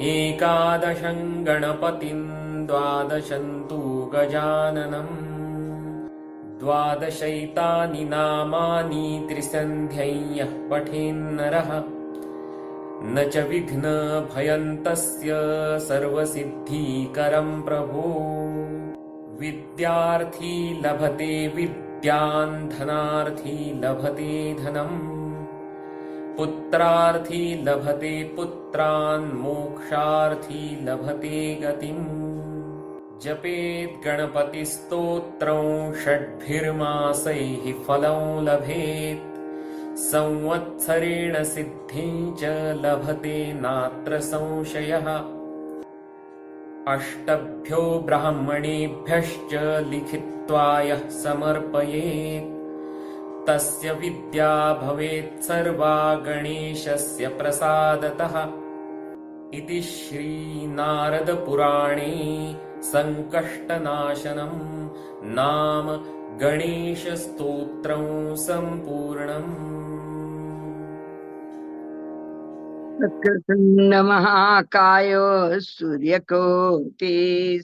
एकादशं गणपतिं द्वादशं तु गजाननम् द्वादशैतानि नामानि त्रिसन्ध्यं यः पठेन्नरः. न च विघ्नभयं तस्य सर्वसिद्धिकरं प्रभो. विद्यार्थी लभते विद्यान् धनार्थी लभते धनम् पुत्रार्थी लभते पुत्रान् मोक्षार्थी लभते गतिम्। जपेत् गणपतिस्तोत्रं षड्भिर्मासैः फलं लभेत्। संवत्सरेण सिद्धिं च लभते नात्र संशयः। अष्टभ्यो ब्राह्मणेभ्यश्च लिखित्वा यः समर्पयेत् तस्य विद्या भवेत् सर्वा गणेशस्य प्रसादतः। इति श्रीनारदपुराणे सङ्कष्टनाशनं नाम गणेशस्तोत्रं सम्पूर्णम्। महाकाय सूर्यकोटि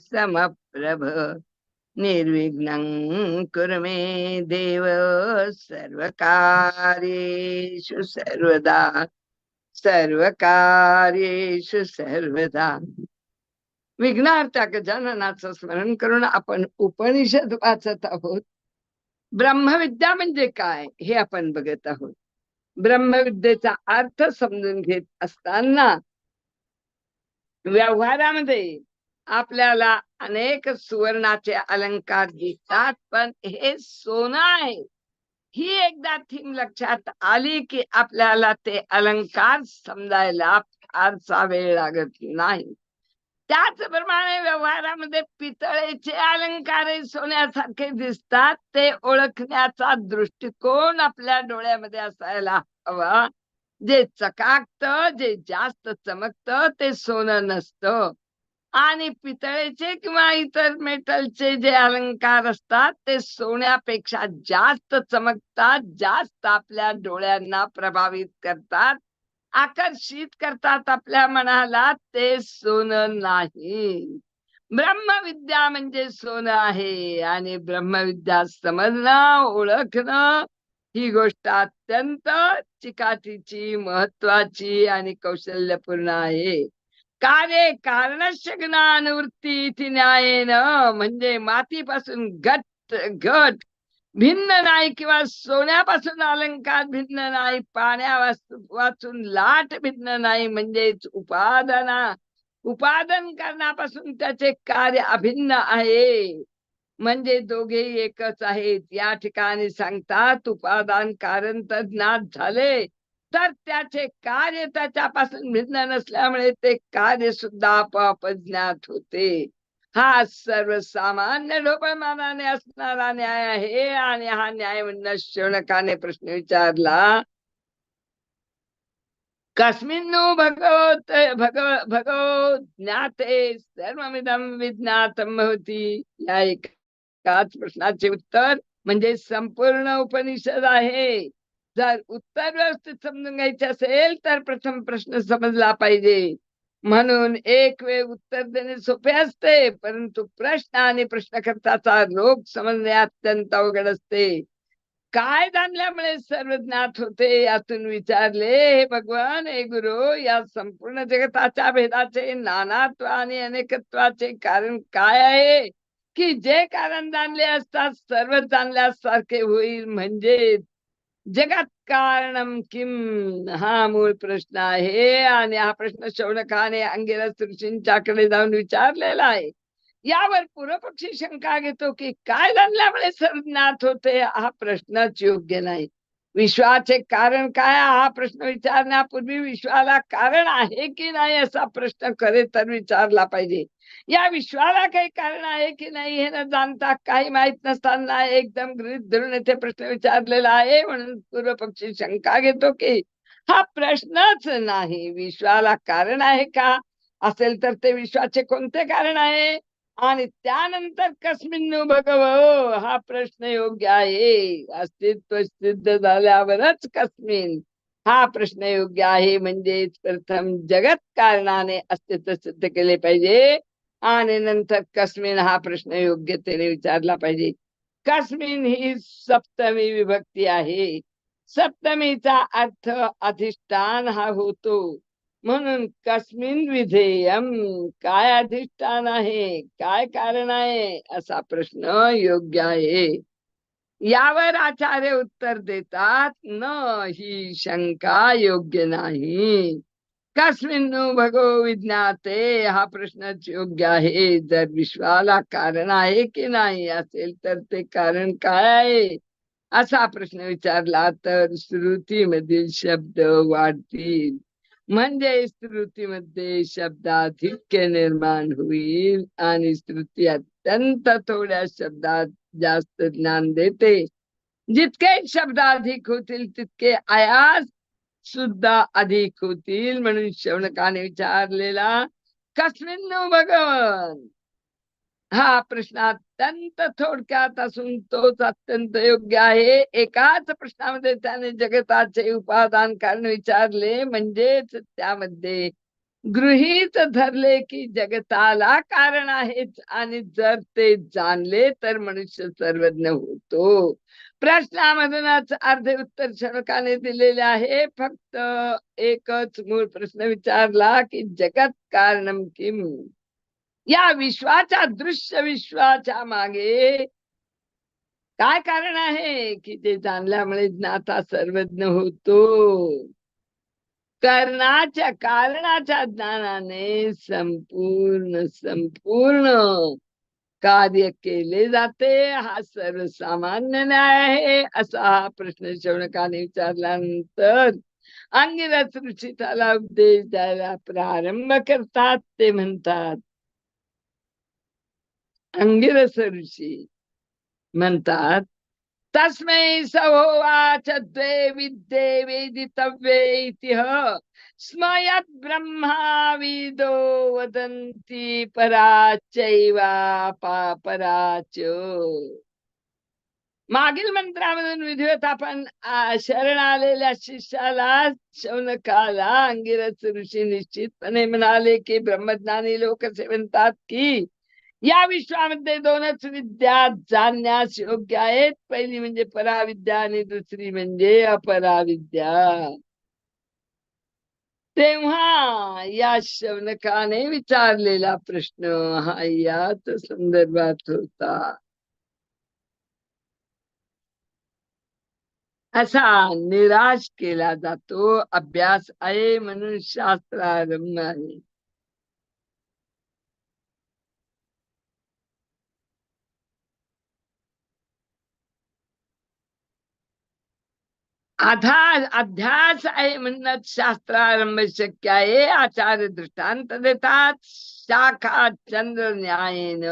समप्रभ निर्विघ्नं कुरु मे देव सर्वकार्येषु सर्वदा सर्वकार्येषु सर्वदा। विघ्नार्था गजाननाचं स्मरण करून आपण उपनिषद वाचत आहोत. ब्रह्मविद्या म्हणजे काय हे आपण बघत आहोत. ब्रह्मविद्येचा अर्थ समजून घेत असताना व्यवहारामध्ये आपल्याला अनेक सुवर्णाचे अलंकार दिसतात पण हे सोनं आहे. ही एकदा थीम लक्षात आली की आपल्याला ते अलंकार समजायला फारसा वेळ लागत नाही. त्याचप्रमाणे व्यवहारामध्ये पितळेचे अलंकार सोन्यासारखे दिसतात. ते ओळखण्याचा दृष्टिकोन आपल्या डोळ्यामध्ये असायला हवा. जे चकाकत जे जास्त चमकत ते सोनं नसतं. आणि पितळेचे किंवा इतर मेटलचे जे अलंकार असतात ते सोन्यापेक्षा जास्त चमकतात जास्त आपल्या डोळ्यांना प्रभावित करतात आकर्षित करतात आपल्या मनाला ते सोनं नाही. ब्रह्मविद्या म्हणजे सोनं आहे आणि ब्रह्मविद्या समजणं ओळखणं ही गोष्ट अत्यंत चिकाटीची महत्वाची आणि कौशल्यपूर्ण आहे. कार्य कारणस्य ज्ञानवृत्ती इति न्यायेन म्हणजे मातीपासून घट घट भिन्न नाही किंवा सोन्यापासून अलंकार भिन्न नाही पाण्या वाचून लाट भिन्न नाही म्हणजेच उपादना उपादन करण्यापासून त्याचे कार्य अभिन्न आहे. म्हणजे दोघे एकच आहेत. या ठिकाणी सांगतात उपादान कारण तर ज्ञात झाले. तर त्याचे कार्य त्याच्यापासून भिन्न नसल्यामुळे ते कार्य सुद्धा आपोआप ज्ञात होते. हा सर्वसामान्य ढोबळमानाने असणारा न्याय आहे आणि हा न्याय म्हणणं शौनकाने प्रश्न विचारला. कस्मिन्नु भगवत भगव भगव ज्ञाते सर्वमिदम विज्ञातम होती या एकाच प्रश्नाचे उत्तर म्हणजे संपूर्ण उपनिषद आहे. जर उत्तर व्यवस्थित समजून घ्यायचे असेल तर प्रथम प्रश्न समजला पाहिजे म्हणून एक वेळ उत्तर देणे सोपे असते परंतु प्रश्न आणि प्रश्नकर्ताचा रोग समजणे अत्यंत अवघड असते काय जाणल्यामुळे सर्व ज्ञात होते यातून विचारले हे भगवान हे गुरु या संपूर्ण जगताच्या भेदाचे नानात्व आणि अनेकत्वाचे कारण काय आहे की जे कारण जाणले असतात सर्व जाणल्यासारखे होईल म्हणजे जगात कारणम किम हा मूळ प्रश्न आहे. आणि हा प्रश्न शौनकाने अंगिरस ऋषींच्याकडे जाऊन विचारलेला आहे. यावर पूर्वपक्षी शंका घेतो की काय जाणल्यामुळे सर्वज्ञात होते? हा प्रश्नच योग्य नाही. विश्वाचे कारण काय? हा प्रश्न विचारण्यापूर्वी विश्वाला कारण आहे की नाही असा प्रश्न खरे तर विचारला पाहिजे. या विश्वाला काही कारण आहे की नाही हे न जाणता काही माहीत नसताना एकदम गृहित धरून येथे प्रश्न विचारलेला आहे. म्हणून पूर्व पक्षी शंका घेतो की हा प्रश्नच नाही. विश्वाला कारण आहे का? असेल तर ते विश्वाचे कोणते कारण आहे? आणि त्यानंतर कस्मिन भगव हा प्रश्न योग्य आहे. अस्तित्व सिद्ध झाल्यावरच कस्मिन. हा प्रश्न योग्य आहे म्हणजेच प्रथम जगत कारणाने अस्तित्व सिद्ध केले पाहिजे. आणि नंतर कस्मिन हा प्रश्न योग्यतेने विचारला पाहिजे. कस्मिन ही सप्तमी विभक्ती आहे. सप्तमीचा अर्थ अधिष्ठान हा होतो. म्हणून कस्मिन विधेयम काय अधिष्ठान आहे? काय कारण आहे? असा प्रश्न योग्य आहे. यावर आचार्य उत्तर देतात न ही शंका योग्य नाही. कस्मिन भगो विज्ञाते हा प्रश्नच योग्य आहे. जर विश्वाला कारण आहे की नाही असेल तर ते कारण काय आहे? असा प्रश्न विचारला तर श्रुतीमधील शब्द वाढतील. म्हणजे श्रुतीमध्ये शब्दाधिक्य निर्माण होईल आणि स्तुती अत्यंत थोड्या शब्दात जास्त ज्ञान देते. जितके शब्द अधिक होतील तितके आयास सुद्धा अधिक होतील म्हणून शवणकाने विचारलेला कस्मिन भगवन? हा प्रश्न अत्यंत थोडक्यात असून तोच अत्यंत योग्य आहे. एकाच प्रश्नामध्ये त्याने जगताचे उपादान कारण विचारले म्हणजेच त्यामध्ये गृहीत धरले की जगताला कारण आहेच आणि जर ते जाणले तर मनुष्य सर्वज्ञ होतो. प्रश्नामधूनच अर्धे उत्तर शनकाने दिलेले आहे. फक्त एकच मूळ प्रश्न विचारला की जगत कारणम किम? या विश्वाच्या दृश्य विश्वाच्या मागे. काय कारण आहे की ते जाणल्यामुळे ज्ञाता सर्वज्ञ होतो? कर्णाच्या कारणाच्या ज्ञानाने संपूर्ण संपूर्ण कार्य केले जाते. हा सर्वसामान्य न्याय आहे असा हा प्रश्न शौनकाने विचारल्यानंतर अंगिरस ऋषी त्याला उपदेश द्यायला प्रारंभ करतात. ते म्हणतात अंगिरस ऋषी म्हणतात तस्मै सहोवाच द्वे विद्ये वेदितव्ये इतिह स्मयत ब्रह्माविदो वदन्ति पराचैवा पापराच मागील मंत्रामधून विधिवत आपण शरण आलेल्या शिष्याला शौनकाला अंगिरस ऋषी निश्चितपणे म्हणाले की ब्रह्मज्ञानी लोक असे म्हणतात की या विश्वामध्ये दोनच विद्या जाणण्यास योग्य आहेत. पहिली म्हणजे पराविद्या आणि दुसरी म्हणजे अपराविद्या. तेव्हा या शवनकाने विचारलेला प्रश्न हा याच संदर्भात होता. असा निराश केला जातो. अभ्यास आहे म्हणून शास्त्रारंभ आहे. आधार अध्यास आहे म्हणत शास्त्रारंभ शक्य आहे. आचार्य दृष्टांत देतात. शाखा चंद्र न्यायन.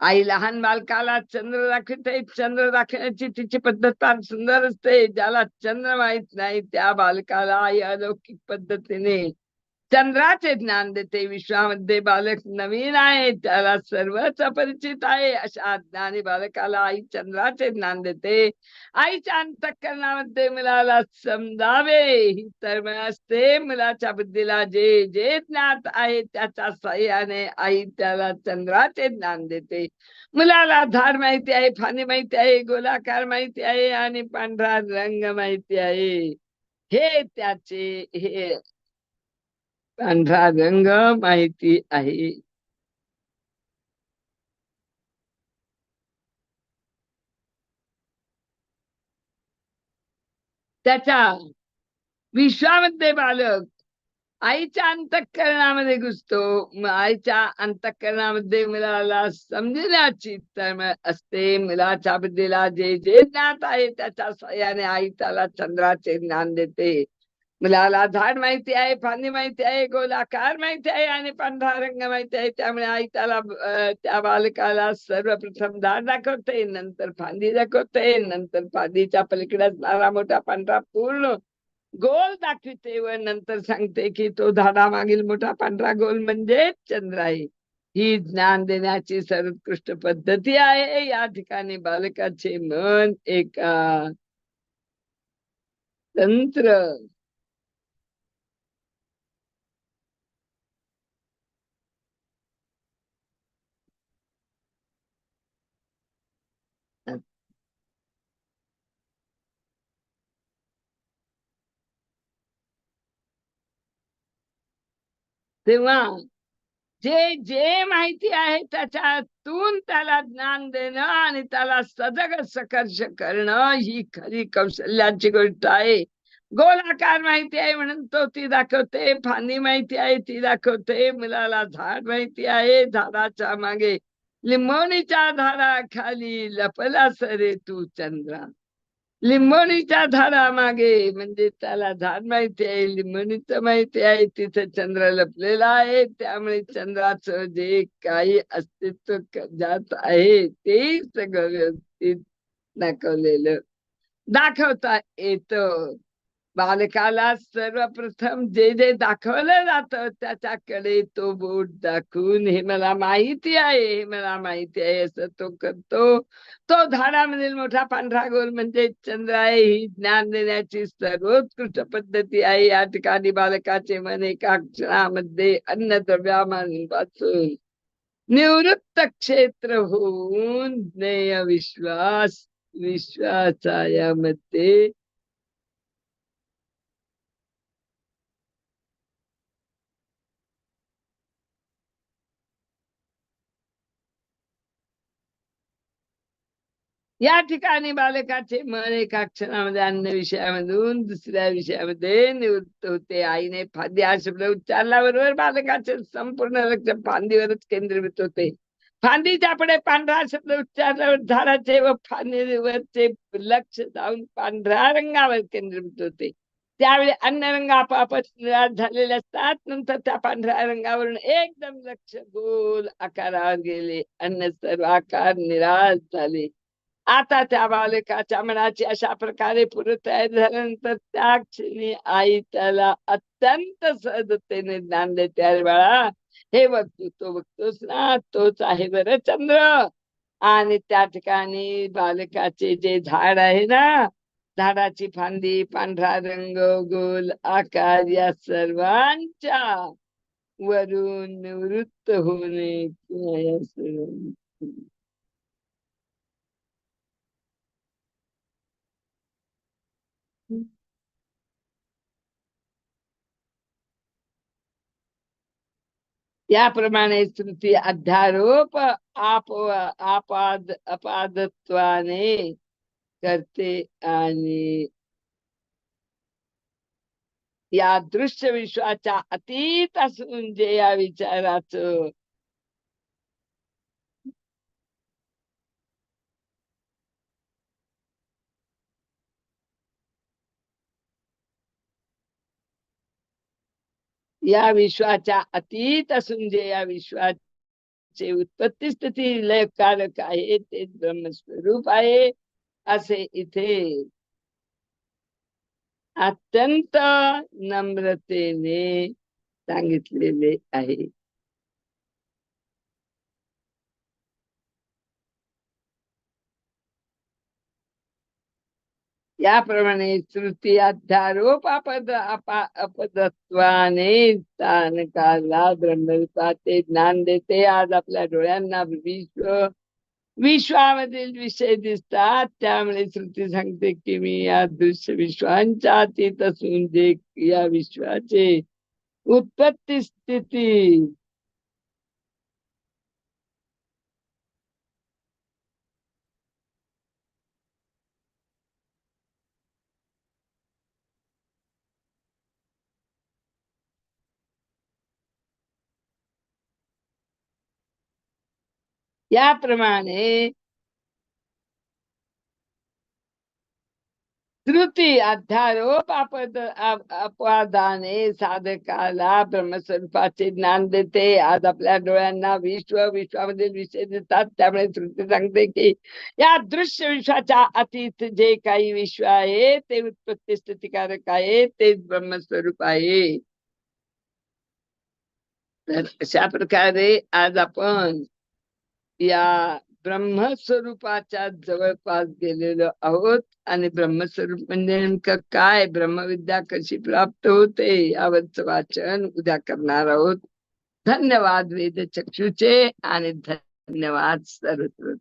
आई लहान बालकाला चंद्र दाखवते. चंद्र दाखवण्याची तिची पद्धत फार सुंदर असते. ज्याला चंद्र माहीत नाही त्या बालकाला आई अलौकिक पद्धतीने चंद्राचे ज्ञान देते विश्वामध्ये बालक नवीन आहे त्याला सर्वच अपरिचित आहे. अशा ज्ञानी बालकाला आई चंद्राचे ज्ञान देते. आईच्या अंतकरणामध्ये मुलाला समजावे. ही तर असते मुलाच्या बुद्धीला जे जे ज्ञात आहे त्याच्या साह्याने आई त्याला चंद्राचे ज्ञान देते. मुलाला धार माहिती आहे फानी माहिती आहे गोलाकार माहिती आहे आणि पांढरा रंग माहिती आहे. हे त्याचे हे पांढरा रंग माहिती आहे. त्याच्या विश्वामध्ये बालक आईच्या अंतःकरणामध्ये घुसतो. आईच्या अंतःकरणामध्ये मुलाला समजण्याची असते. मुलाच्या बुद्धीला जे जे ज्ञात आहे त्याच्या सहाय्याने आई त्याला चंद्राचे ज्ञान देते. मुलाला झाड माहिती आहे फांदी माहिती आहे गोलाकार माहिती आहे आणि पांढरा रंग माहिती आहे. त्यामुळे आई त्याला त्या बालकाला सर्वप्रथम झाड दाखवते नंतर फांदी दाखवते नंतर फांदीच्या पलीकडे असणारा मोठा पांढरा पूर्ण गोल दाखवते व नंतर सांगते की तो झाडामागील मोठा पांढरा गोल म्हणजे चंद्र आहे ही ज्ञान देण्याची सर्वोत्कृष्ट पद्धती आहे. या ठिकाणी बालकाचे मन एका तंत्र तेव्हा जे जे माहिती आहे त्याच्यातून त्याला ज्ञान देणं आणि त्याला सजग सकर्ष करणं ही खरी कौशल्याची गोष्ट आहे. गोलाकार माहिती आहे म्हणून तो ती दाखवते फांदी माहिती आहे ती दाखवते मुलाला झाड माहिती आहे झाडाच्या मागे लिंबोणीच्या झाडाखाली लपला सरे तू चंद्रा. लिंबोणीच्या झाडामागे म्हणजे त्याला झाड माहिती आहे लिंबोणीचं माहिती आहे तिथे चंद्र लपलेला आहे त्यामुळे चंद्राचं जे काही अस्तित्व जात आहे ते सगळं व्यवस्थित दाखवलेलं दाखवता येतं. बालकाला सर्वप्रथम जे जे दाखवलं जात त्याच्याकडे तो बोट दाखवून हे मला माहिती आहे हे मला माहिती आहे असं तो करतो. तो झाडामधील मोठा पांढरा गोल म्हणजे चंद्र आहे ही ज्ञान देण्याची सर्वोत्कृष्ट पद्धती आहे. या ठिकाणी बालकाचे मन एका क्षणामध्ये अन्न द्रव्यापासून निवृत्त क्षेत्र होऊन ज्ञेय विश्वास विश्वासा या ठिकाणी बालकाचे मन एका क्षणामध्ये अन्न विषयामधून दुसऱ्या विषयामध्ये निवृत्त होते. आईने फांदी हा शब्द उच्चारल्याबरोबर बालकाचे संपूर्ण लक्ष फांदीवरच केंद्रीभूत होते. फांदीच्या पुढे पांढरा शब्द उच्चारल्यावर झाडाचे व फांदीवरचे लक्ष जाऊन पांढऱ्या रंगावर केंद्रीभूत होते. त्यावेळी अन्य रंग आपापच निराश झालेले असतात. नंतर त्या पांढऱ्या रंगावरून एकदम लक्ष गोल आकारावर गेले. अन्य सर्व आकार निराश झाले. आता त्या बालकाच्या मनाची अशा प्रकारे पूर्वतयारी झाल्यानंतर त्या क्षणी आई त्याला अत्यंत सहजतेने ज्ञान देते. अरे बाळा हे बघतो तो बघतोस ना तोच आहे बर चंद्र. आणि त्या ठिकाणी बालकाचे जे झाड आहे ना झाडाची फांदी पांढरा रंग गोल आकार या सर्वांच्या वरून निवृत्त होणे किंवा या सर्व याप्रमाणे स्मृती अध्यारोप आप आपाद अपादत्वाने करते आणि या दृश्य विश्वाच्या अतीत असून जे या विचाराचं या विश्वाच्या अतीत असून जे या विश्वाचे उत्पत्ती स्थिती लय कारक आहे ते ब्रह्मस्वरूप आहे असे इथे अत्यंत नम्रतेने सांगितलेले आहे. याप्रमाणे श्रुती अध्यारोप अपद अपदत्वाने स्थानकाला ब्रह्मरूपाचे ज्ञान देते. आज आपल्या डोळ्यांना विश्व विश्वामधील विषय दिसतात. त्यामुळे श्रुती सांगते की मी या दृश्य विश्वांच्या अतीत असून जे या विश्वाचे उत्पत्ती स्थिती याप्रमाणे श्रुती अध्यारोप आपद अपवादाने साधकाला ब्रह्मस्वरूपाचे ज्ञान देते. आज आपल्या डोळ्यांना विश्व विश्वामध्ये विषय देतात. त्यामुळे श्रुती सांगते की या दृश्य विश्वाच्या अतीत जे काही विश्व आहे ते उत्पत्ती स्थितिकारक आहे तेच ब्रह्मस्वरूप आहे. तर अशा प्रकारे आज आपण या ब्रह्मस्वरूपाच्या जवळपास गेलेलो आहोत. आणि ब्रह्मस्वरूप म्हणजे नेमकं काय? ब्रह्मविद्या कशी प्राप्त होते? यावरच वाचन उद्या करणार आहोत. धन्यवाद वेद चक्षुचे आणि धन्यवाद सर्व